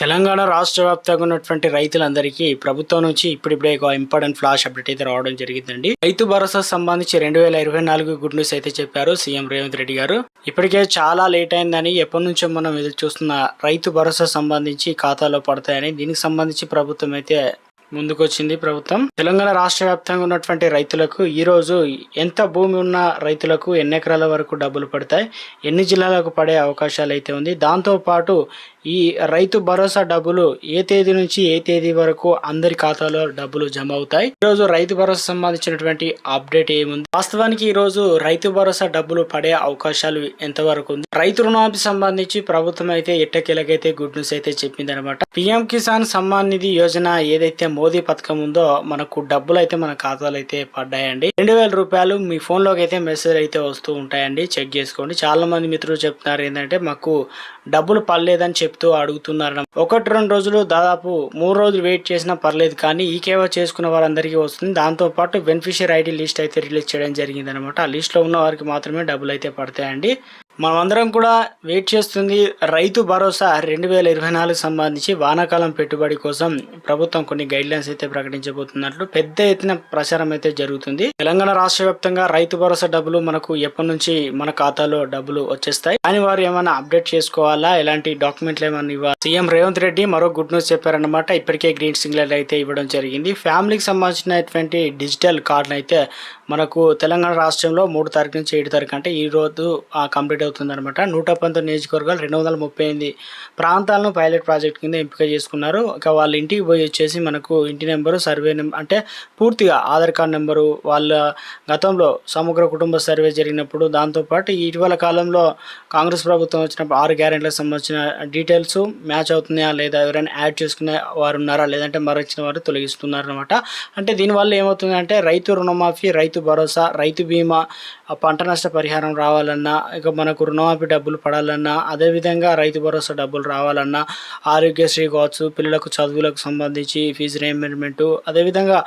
తెలంగాణ రాష్ట్ర వ్యాప్తంగా ఉన్నటువంటి రైతులందరికీ ప్రభుత్వం నుంచి ఇప్పుడిప్పుడే ఒక ఇంపార్టెంట్ ఫ్లాష్ అప్డేట్ అయితే రావడం జరిగిందండి. రైతు భరోసా సంబంధించి రెండు వేల ఇరవై నాలుగు గుడ్ న్యూస్ అయితే చెప్పారు సీఎం రేవంత్ రెడ్డి గారు. ఇప్పటికే చాలా లేట్ అయిందని ఎప్పటి నుంచో మనం ఎదురు చూస్తున్న రైతు భరోసా సంబంధించి ఖాతాలో పడతాయని దీనికి సంబంధించి ప్రభుత్వం అయితే ముందుకొచ్చింది ప్రభుత్వం. తెలంగాణ రాష్ట్ర వ్యాప్తంగా ఉన్నటువంటి రైతులకు ఈ రోజు ఎంత భూమి ఉన్న రైతులకు ఎన్ని ఎకరాల వరకు డబ్బులు పడతాయి ఎన్ని జిల్లాలకు పడే అవకాశాలు అయితే ఉంది దాంతో పాటు ఈ రైతు భరోసా డబ్బులు ఏ తేదీ నుంచి ఏ తేదీ వరకు అందరి ఖాతాలో డబ్బులు జమ అవుతాయి? ఈ రోజు రైతు భరోసా సంబంధించినటువంటి అప్డేట్ ఏముంది? వాస్తవానికి ఈ రోజు రైతు భరోసా డబ్బులు పడే అవకాశాలు ఎంతవరకు ఉంది? రైతు రుణానికి సంబంధించి ప్రభుత్వం అయితే ఎట్టకేలకైతే గుడ్ న్యూస్ అయితే చెప్పింది అనమాట పిఎం కిసాన్ సమ్మాన్ నిధి యోజన ఏదైతే మోదీ పథకం ఉందో మనకు డబ్బులు అయితే మన ఖాతాలో అయితే పడ్డాయండి. రెండు వేల రూపాయలు మీ ఫోన్లోకి అయితే మెసేజ్ అయితే వస్తూ ఉంటాయండి. చెక్ చేసుకోండి. చాలా మంది మిత్రులు చెప్తున్నారు ఏంటంటే మాకు డబ్బులు పర్లేదని చెప్తూ అడుగుతున్నారు ఒకటి రెండు రోజులు దాదాపు మూడు రోజులు వెయిట్ చేసినా పర్లేదు కానీ ఈ కేవా చేసుకున్న వారందరికీ వస్తుంది. దాంతో పాటు బెనిఫిషియర్ ఐడి లిస్ట్ అయితే రిలీజ్ చేయడం జరిగింది అనమాట ఆ లిస్ట్లో ఉన్న వారికి మాత్రమే డబ్బులు అయితే పడతాయండి. మనమందరం కూడా వెయిట్ చేస్తుంది రైతు భరోసా రెండు వేల ఇరవై నాలుగు సంబంధించి వానాకాలం పెట్టుబడి కోసం ప్రభుత్వం కొన్ని గైడ్ లైన్స్ అయితే ప్రకటించబోతున్నట్లు పెద్ద ఎత్తున ప్రచారం అయితే జరుగుతుంది. తెలంగాణ రాష్ట్ర వ్యాప్తంగా రైతు భరోసా డబ్బులు మనకు ఎప్పటి నుంచి మన ఖాతాలో డబ్బులు వచ్చేస్తాయి? కానీ వారు ఏమైనా అప్డేట్ చేసుకోవాలా? ఎలాంటి డాక్యుమెంట్లు ఏమైనా ఇవ్వాలి? సీఎం రేవంత్ రెడ్డి మరో గుడ్ న్యూస్ చెప్పారనమాట ఇప్పటికే గ్రీన్ సిగ్నల్ అయితే ఇవ్వడం జరిగింది. ఫ్యామిలీకి సంబంధించినటువంటి డిజిటల్ కార్డును అయితే మనకు తెలంగాణ రాష్ట్రంలో మూడు తారీఖు నుంచి ఏడు తారీఖు అంటే ఈ రోజు కంప్లీట్ అవుతుంది అనమాట నూట పంతొమ్మిది నియోజకవర్గాలు రెండు వందల ముప్పై ఎనిమిది ప్రాంతాలను పైలట్ ప్రాజెక్ట్ కింద ఎంపిక చేసుకున్నారు. ఇక వాళ్ళ ఇంటికి పోయి వచ్చేసి మనకు ఇంటి నెంబరు సర్వే నెంబర్ అంటే పూర్తిగా ఆధార్ కార్డ్ నెంబరు వాళ్ళ గతంలో సమగ్ర కుటుంబ సర్వే జరిగినప్పుడు దాంతోపాటు ఇటీవల కాలంలో కాంగ్రెస్ ప్రభుత్వం వచ్చినప్పుడు ఆరు గ్యారెంట్లకు సంబంధించిన డీటెయిల్స్ మ్యాచ్ అవుతున్నాయా లేదా ఎవరైనా యాడ్ చేసుకునే వారు ఉన్నారా లేదంటే మరొచ్చిన వారు తొలగిస్తున్నారు అనమాట అంటే దీనివల్ల ఏమవుతుందంటే రైతు రుణమాఫీ రైతు రైతు భరోసా రైతు బీమా పంట నష్ట పరిహారం రావాలన్నా ఇక మనకు రుణమాఫీ డబ్బులు పడాలన్నా అదేవిధంగా రైతు భరోసా డబ్బులు రావాలన్నా ఆరోగ్యశ్రీ కావచ్చు పిల్లలకు చదువులకు సంబంధించి ఫీజు రియంబర్మెంట్ అదేవిధంగా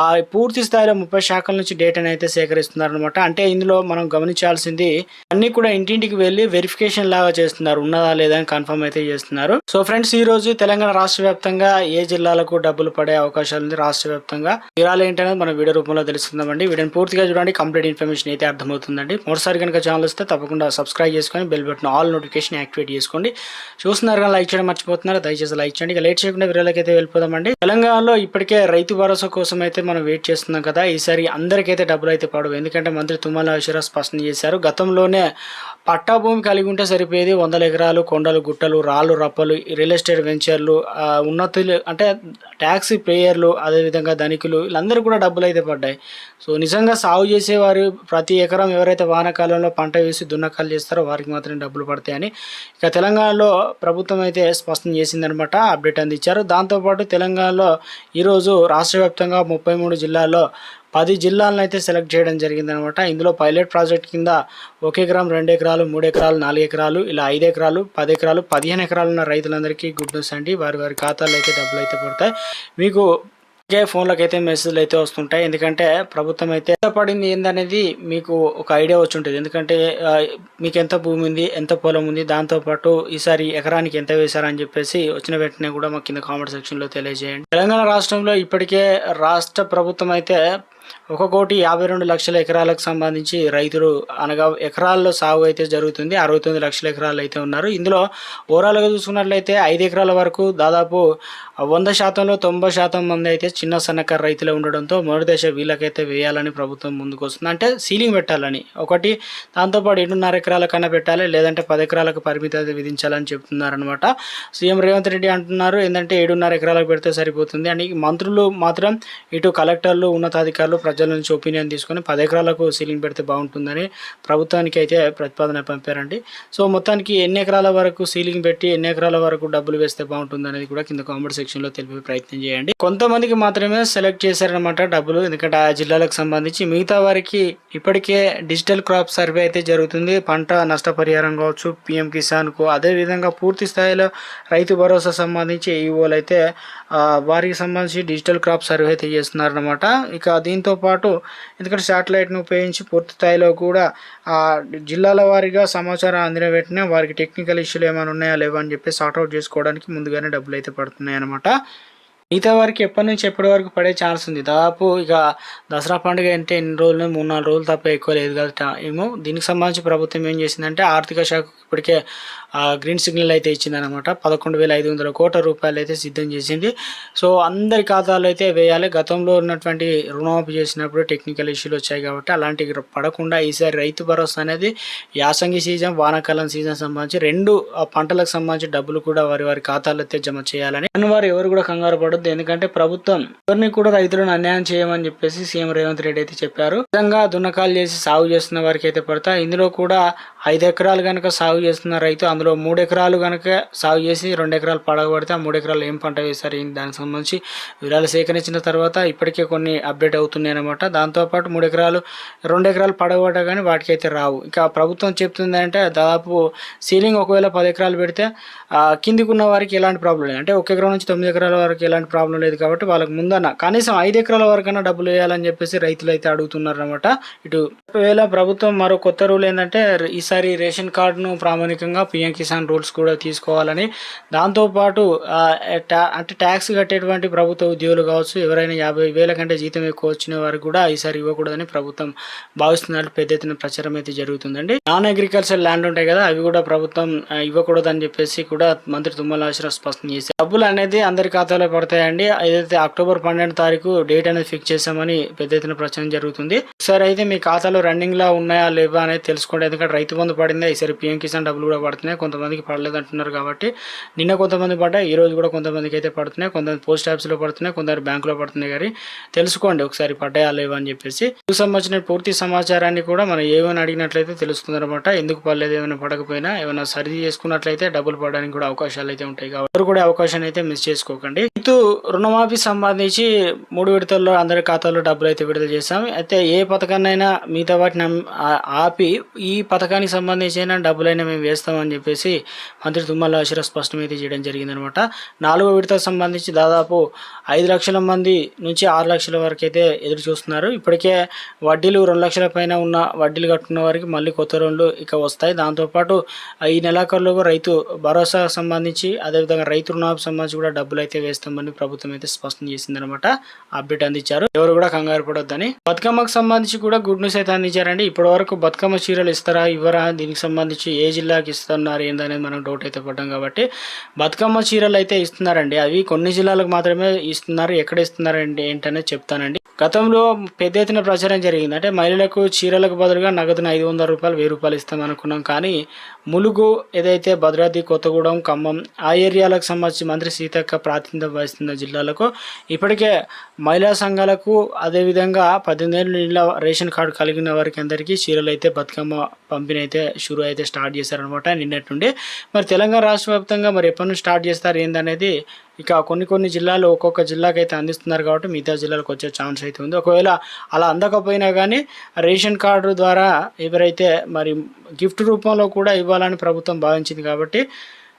ఆ పూర్తి స్థాయిలో ముప్పై శాఖల నుంచి డేటాను అయితే సేకరిస్తున్నారనమాట అంటే ఇందులో మనం గమనించాల్సింది అన్ని కూడా ఇంటింటికి వెళ్ళి వెరిఫికేషన్ లాగా చేస్తున్నారు. ఉన్నదా లేదా అని కన్ఫర్మ్ అయితే చేస్తున్నారు. సో ఫ్రెండ్స్ ఈ రోజు తెలంగాణ రాష్ట్ర వ్యాప్తంగా ఏ జిల్లాలకు డబ్బులు పడే అవకాశాలు ఉంది? రాష్ట్ర వ్యాప్తంగా వివరాలు ఏంటనేది మనం వీడియో రూపంలో తెలుసుకుందామండి. వీడియోని పూర్తిగా చూడండి కంప్లీట్ ఇన్ఫర్మేషన్ అయితే అర్థమవుతుందండి. మరోసారి కనుక ఛానల్ వస్తే తప్పకుండా సబ్స్క్రైబ్ చేసుకొని bell button all notification activate చేసుకోండి. చూస్తున్నారు కానీ లైక్ చేయడం మర్చిపోతున్నారు దయచేసి లైక్ చేయండి. ఇక లేట్ చేయకుండా వీడియోలకి వెళ్ళిపోదామండి. తెలంగాణలో ఇప్పటికే రైతు భరోసా కోసం అయితే మనం వెయిట్ చేస్తున్నాం కదా ఈసారి అందరికైతే డబ్బులు అయితే పడవు. ఎందుకంటే మంత్రి తుమ్మల అశ్వరా స్పష్టం చేశారు. గతంలోనే పట్టా భూమి కలిగి ఉంటే సరిపోయేది వందల ఎకరాలు కొండలు గుట్టలు రాళ్ళు రప్పలు రియల్ ఎస్టేట్ వెంచర్లు ఉన్నతులు అంటే ట్యాక్సీ పేయర్లు అదేవిధంగా ధనికులు వీళ్ళందరూ కూడా డబ్బులు అయితే పడ్డాయి. సో నిజంగా సాగు చేసేవారు ప్రతి ఎకరం ఎవరైతే వానాకాలంలో పంట వేసి దున్నకాలు చేస్తారో వారికి మాత్రమే డబ్బులు పడతాయని ఇక తెలంగాణలో ప్రభుత్వం అయితే స్పష్టం చేసిందనమాట అప్డేట్ అందించారు. దాంతోపాటు తెలంగాణలో ఈరోజు రాష్ట్ర వ్యాప్తంగా ముప్పై మూడు జిల్లాల్లో పది జిల్లాలను అయితే సెలెక్ట్ చేయడం జరిగిందనమాట. ఇందులో పైలట్ ప్రాజెక్ట్ కింద ఒక ఎకరం రెండు ఎకరాలు మూడు ఎకరాలు నాలుగు ఎకరాలు ఇలా ఐదు ఎకరాలు పది ఎకరాలు పదిహేను ఎకరాలు ఉన్న రైతులందరికీ గుడ్ న్యూస్ అండి. వారి వారి ఖాతాలో అయితే డబ్బులు అయితే పడతాయి. మీకు ఒకే ఫోన్లకు అయితే మెసేజ్లు అయితే వస్తుంటాయి. ఎందుకంటే ప్రభుత్వం అయితే ఎంత పడింది ఏందనేది మీకు ఒక ఐడియా వచ్చి ఉంటుంది ఎందుకంటే మీకు ఎంత భూమి ఉంది ఎంత పొలం ఉంది దాంతోపాటు ఈసారి ఎకరానికి ఎంత వేశారని చెప్పేసి వచ్చిన వెంటనే కూడా మాకు కింద కామెంట్ సెక్షన్లో తెలియజేయండి. తెలంగాణ రాష్ట్రంలో ఇప్పటికే రాష్ట్ర ప్రభుత్వం అయితే ఒక కోటి యాభై రెండు లక్షల ఎకరాలకు సంబంధించి రైతులు అనగా ఎకరాల్లో సాగు అయితే జరుగుతుంది. అరవై తొమ్మిది లక్షల ఎకరాలు అయితే ఉన్నారు. ఇందులో ఓవరాల్గా చూసుకున్నట్లయితే ఐదు ఎకరాల వరకు దాదాపు వంద శాతంలో తొంభై శాతం మంది అయితే చిన్న సన్నకారు రైతులే ఉండడంతో మొదటి దశ వీళ్ళకైతే వేయాలని ప్రభుత్వం ముందుకు వస్తుంది. అంటే సీలింగ్ పెట్టాలని. ఒకటి దాంతోపాటు ఏడున్నర ఎకరాల కన్నా పెట్టాలి లేదంటే పది ఎకరాలకు పరిమితి అయితే విధించాలని చెప్తున్నారనమాట సీఎం రేవంత్ రెడ్డి అంటున్నారు ఏంటంటే ఏడున్నర ఎకరాలకు పెడితే సరిపోతుంది అని. మంత్రులు మాత్రం ఇటు కలెక్టర్లు ఉన్నతాధికారులు ప్రజల నుంచి ఒపీనియన్ తీసుకొని పది ఎకరాలకు సీలింగ్ పెడితే బాగుంటుందని ప్రభుత్వానికి అయితే ప్రతిపాదన పంపారండి. సో మొత్తానికి ఎన్ని ఎకరాల వరకు సీలింగ్ పెట్టి ఎన్ని ఎకరాల వరకు డబ్బులు వేస్తే బాగుంటుంది అనేది కూడా కింద కామెంట్ సెక్షన్లో తెలిపే ప్రయత్నం చేయండి. కొంతమందికి మాత్రమే సెలెక్ట్ చేశారనమాట డబ్బులు ఎందుకంటే ఆ జిల్లాలకు సంబంధించి. మిగతా వారికి ఇప్పటికే డిజిటల్ క్రాప్ సర్వే అయితే జరుగుతుంది. పంట నష్టపరిహారం కావచ్చు పిఎం కిసాన్కు అదే విధంగా పూర్తి స్థాయిలో రైతు భరోసా సంబంధించి ఈఓలు అయితే వారికి సంబంధించి డిజిటల్ క్రాప్ సర్వే అయితే చేస్తున్నారనమాట ఇక దీంతో దీంతో పాటు ఎందుకంటే శాటిలైట్ను ఉపయోగించి పూర్తి స్థాయిలో కూడా ఆ జిల్లాల వారీగా సమాచారం అందిన వెంటనే వారికి టెక్నికల్ ఇష్యూలు ఏమైనా ఉన్నాయా లేవా అని చెప్పి సార్ట్అవుట్ చేసుకోవడానికి ముందుగానే డబ్బులు అయితే పడుతున్నాయి అనమాట మిగతా వారికి ఎప్పటి నుంచి ఎప్పటి వరకు పడే ఛాన్స్ ఉంది? దాదాపు ఇక దసరా పండుగ అంటే ఎన్ని రోజులు? మూడు నాలుగు రోజులు తప్ప ఎక్కువ లేదు కదా ఏమో. దీనికి సంబంధించి ప్రభుత్వం ఏం చేసిందంటే ఆర్థిక శాఖ ఇప్పటికే గ్రీన్ సిగ్నల్ అయితే ఇచ్చిందనమాట పదకొండు వేల ఐదు వందల కోట్ల రూపాయలు అయితే సిద్ధం చేసింది. సో అందరి ఖాతాలు అయితే వేయాలి. గతంలో ఉన్నటువంటి రుణమాఫీ చేసినప్పుడు టెక్నికల్ ఇష్యూలు వచ్చాయి కాబట్టి అలాంటివి పడకుండా ఈసారి రైతు భరోసా అనేది యాసంగి సీజన్ వానాకాలం సీజన్ సంబంధించి రెండు ఆ పంటలకు సంబంధించి డబ్బులు కూడా వారి వారి ఖాతాలో అయితే జమ చేయాలని. అని వారు ఎవరు కూడా కంగారు పడొద్దు ఎందుకంటే ప్రభుత్వం ఎవరిని కూడా రైతులను అన్యాయం చేయమని చెప్పేసి సీఎం రేవంత్ రెడ్డి అయితే చెప్పారు. నిజంగా దున్నకాలు చేసి సాగు చేస్తున్న వారికి అయితే పడతా. ఇందులో కూడా ఐదు ఎకరాలు కనుక సాగు చేస్తున్న రైతు అందులో మూడు ఎకరాలు కనుక సాగు చేసి రెండు ఎకరాలు పడగబడితే ఆ మూడు ఎకరాలు ఏం పంట వేశారు? దానికి సంబంధించి వివరాలు సేకరించిన తర్వాత ఇప్పటికే కొన్ని అప్డేట్ అవుతున్నాయి అనమాట దాంతోపాటు మూడు ఎకరాలు రెండు ఎకరాలు పడగబడ్డా కానీ వాటికి అయితే రావు. ఇక ప్రభుత్వం చెప్తుందంటే దాదాపు సీలింగ్ ఒకవేళ పది ఎకరాలు పెడితే కిందికి ఉన్న వారికి ఎలాంటి ప్రాబ్లం లేదు. అంటే ఒక ఎకరం నుంచి తొమ్మిది ఎకరాల వరకు ఎలాంటి ప్రాబ్లం లేదు కాబట్టి వాళ్ళకి ముందన్న కనీసం ఐదు ఎకరాల వరకైనా డబ్బులు వేయాలని చెప్పేసి రైతులు అయితే అడుగుతున్నారు అనమాట ఇటు ఒకవేళ ప్రభుత్వం మరో కొత్త రూల్ ఏంటంటే ఈసారి రేషన్ కార్డును ప్రామాణికంగా పిఎం కిసాన్ రూల్స్ కూడా తీసుకోవాలని. దాంతోపాటు టా- అంటే ట్యాక్స్ కట్టేటువంటి ప్రభుత్వ ఉద్యోగులు కావచ్చు ఎవరైనా యాభై వేల కంటే జీతం ఎక్కువ వచ్చిన వారికి కూడా ఈసారి ఇవ్వకూడదని ప్రభుత్వం భావిస్తున్నట్లు పెద్ద ఎత్తున ప్రచారం అయితే జరుగుతుందండి. నాన్ అగ్రికల్చర్ ల్యాండ్ ఉంటాయి కదా అవి కూడా ప్రభుత్వం ఇవ్వకూడదని చెప్పేసి కూడా మంత్రి తుమ్మల ఆశ్రా స్పష్టం చేశారు. డబ్బులు అనేది అందరి ఖాతాలో పడతాయండి ఏదైతే అక్టోబర్ పన్నెండు తారీఖు డేట్ అనేది ఫిక్స్ చేశామని పెద్ద ఎత్తున ప్రచారం జరుగుతుంది. ఒకసారి అయితే మీ ఖాతాలో రన్నింగ్ లా ఉన్నాయా లేవా అనేది తెలుసుకోండి. ఎందుకంటే రైతు బంధు పడిందా ఈసారి పిఎం కిసాన్ డబ్బులు కూడా పడుతున్నాయి. కొంతమందికి పడలేదు అంటున్నారు కాబట్టి నిన్న కొంతమంది పడ్డాయి ఈ రోజు కూడా కొంతమందికి అయితే పడుతున్నాయి. కొంతమంది పోస్ట్ ఆఫీస్లో పడుతున్నాయి కొందరు బ్యాంకులో పడుతున్నాయి కానీ తెలుసుకోండి ఒకసారి పడ్డాయా లేవా అని చెప్పేసి. ఇందుకు సంబంధించిన పూర్తి సమాచారాన్ని కూడా మనం ఏమైనా అడిగినట్లయితే తెలుస్తుంది అనమాట ఎందుకు పడలేదు ఏమైనా పడకపోయినా ఏమైనా సరిది చేసుకున్నట్లయితే డబ్బులు పడడానికి కూడా అవకాశాలు అయితే ఉంటాయి కాబట్టి ఎవరు కూడా అవకాశాన్ని అయితే మిస్ చేసుకోకండి. రైతు రుణమాఫీ సంబంధించి మూడు విడతల్లో అందరి ఖాతాల్లో డబ్బులు అయితే విడుదల చేశాం. అయితే ఏ పథకాన్నైనా మిగతా వాటిని ఆపి ఈ పథకానికి సంబంధించిన డబ్బులైనా మేము వేస్తామని చెప్పేసి మంత్రి తుమ్మల ఆశీర్వ స్పష్టం అయితే చేయడం జరిగిందనమాట. నాలుగో విడతకు సంబంధించి దాదాపు ఐదు లక్షల మంది నుంచి ఆరు లక్షల వరకు అయితే ఎదురు చూస్తున్నారు. ఇప్పటికే వడ్డీలు రెండు లక్షల పైన ఉన్న వడ్డీలు కట్టుకున్న వారికి మళ్ళీ కొత్త రుణాలు ఇక వస్తాయి. దాంతోపాటు ఈ నెలాఖరులో రైతు భరోసా సంబంధించి అదేవిధంగా రైతు రుణాలకు సంబంధించి కూడా డబ్బులు అయితే వేస్తామని ప్రభుత్వం అయితే స్పష్టం చేసిందనమాట అప్డేట్ అందించారు. ఎవరు కూడా కంగారు పడొద్దని. బతుకమ్మకు సంబంధించి కూడా గుడ్ న్యూస్ అయితే అందించారండి. ఇప్పటి వరకు బతుకమ్మ చీరలు ఇస్తారా ఇవ్వరా దీనికి సంబంధించి ఏ జిల్లాకి ఇస్తున్నారు ఏందనేది మనం డౌట్ అయితే పడ్డాం కాబట్టి బతుకమ్మ చీరలు అయితే ఇస్తున్నారండి. అవి కొన్ని జిల్లాలకు మాత్రమే ఇస్తున్నారు. ఎక్కడ ఇస్తున్నారండి ఏంటనేది చెప్తానండి. గతంలో పెద్ద ఎత్తున ప్రచారం జరిగింది. అంటే మహిళలకు చీరలకు బదులుగా నగదున ఐదు వందల రూపాయలు వెయ్యి రూపాయలు ఇస్తాం అనుకున్నాం కానీ ములుగు ఏదైతే భద్రాద్రి కొత్తగూడెం ఖమ్మం ఆ ఏరియాలకు సంబంధించి మంత్రి సీతక్క ప్రాతినిధ్యం వహిస్తున్న జిల్లాలకు ఇప్పటికే మహిళా సంఘాలకు అదేవిధంగా పద్దెనిమిది ఏళ్ళ నీళ్ళ రేషన్ కార్డు కలిగిన వారికి అందరికీ చీరలు అయితే బతుకమ్మ పంపిణీ అయితే షురు అయితే స్టార్ట్ చేశారనమాట నిన్నటి నుండి మరి తెలంగాణ రాష్ట్ర వ్యాప్తంగా మరి ఎప్పటి నుంచి స్టార్ట్ చేస్తారు ఏందనేది ఇక కొన్ని కొన్ని జిల్లాలు ఒక్కొక్క జిల్లాకు అయితే అందిస్తున్నారు కాబట్టి మిగతా జిల్లాలకు వచ్చే ఛాన్స్ అయితే ఉంది. ఒకవేళ అలా అందకపోయినా కానీ రేషన్ కార్డు ద్వారా ఎవరైతే మరి గిఫ్ట్ రూపంలో కూడా ఇవ్వాలని ప్రభుత్వం భావించింది కాబట్టి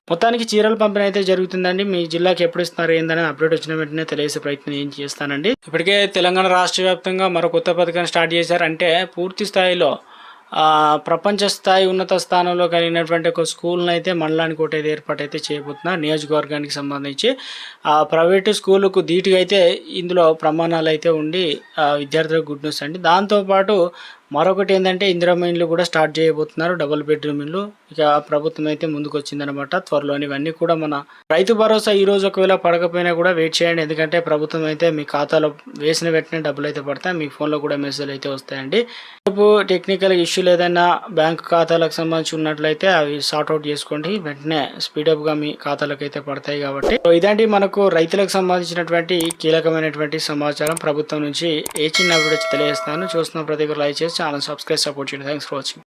మొత్తానికి చీరల పంపిణీ అయితే జరుగుతుందండి. మీ జిల్లాకి ఎప్పుడు ఇస్తున్నారు ఏందని అప్డేట్ వచ్చిన వెంటనే తెలియసే ప్రయత్నం ఏం చేస్తానండి. ఇప్పటికే తెలంగాణ రాష్ట్ర వ్యాప్తంగా మరో కొత్త పథకాన్ని స్టార్ట్ చేశారు. అంటే పూర్తి స్థాయిలో ప్రపంచ స్థాయి ఉన్నత స్థానంలో కలిగినటువంటి ఒక స్కూల్ని అయితే మండలానికి ఒకటి అయితే ఏర్పాటు అయితే చేయబోతున్నారు. నియోజకవర్గానికి సంబంధించి ఆ ప్రైవేటు స్కూలుకు ధీటుగా అయితే ఇందులో ప్రమాణాలు అయితే ఉండి విద్యార్థులకు గుడ్ న్యూస్ అండి. దాంతోపాటు మరొకటి ఏంటంటే ఇందిరమ్మ ఇండ్లు కూడా స్టార్ట్ చేయబోతున్నారు డబుల్ బెడ్రూమ్ ఇల్లు ఇక ప్రభుత్వం అయితే ముందుకు వచ్చిందనమాట త్వరలో ఇవన్నీ కూడా మన రైతు భరోసా ఈ రోజు ఒకవేళ పడకపోయినా కూడా వెయిట్ చేయండి. ఎందుకంటే ప్రభుత్వం అయితే మీ ఖాతాలో వేసిన వెంటనే డబ్బులు అయితే పడతాయి. మీ ఫోన్లో కూడా మెసేజ్ అయితే వస్తాయండి. రేపు టెక్నికల్ ఇష్యూలు ఏదైనా బ్యాంక్ ఖాతాలకు సంబంధించి ఉన్నట్లయితే అవి సార్ట్ అవుట్ చేసుకోండి. వెంటనే స్పీడప్గా మీ ఖాతాలకు అయితే పడతాయి కాబట్టి. ఇదండి మనకు రైతులకు సంబంధించినటువంటి కీలకమైనటువంటి సమాచారం. ప్రభుత్వం నుంచి ఏ చిన్న అప్డేట్ తెలియజేస్తాను. చూస్తున్న ప్రతి ఒక్కరు లైక్ చేసి ఛానల్ సబ్స్క్రైబ్ సపోర్ట్ చేయండి థ్యాంక్స్ ఫర్ వాచింగ్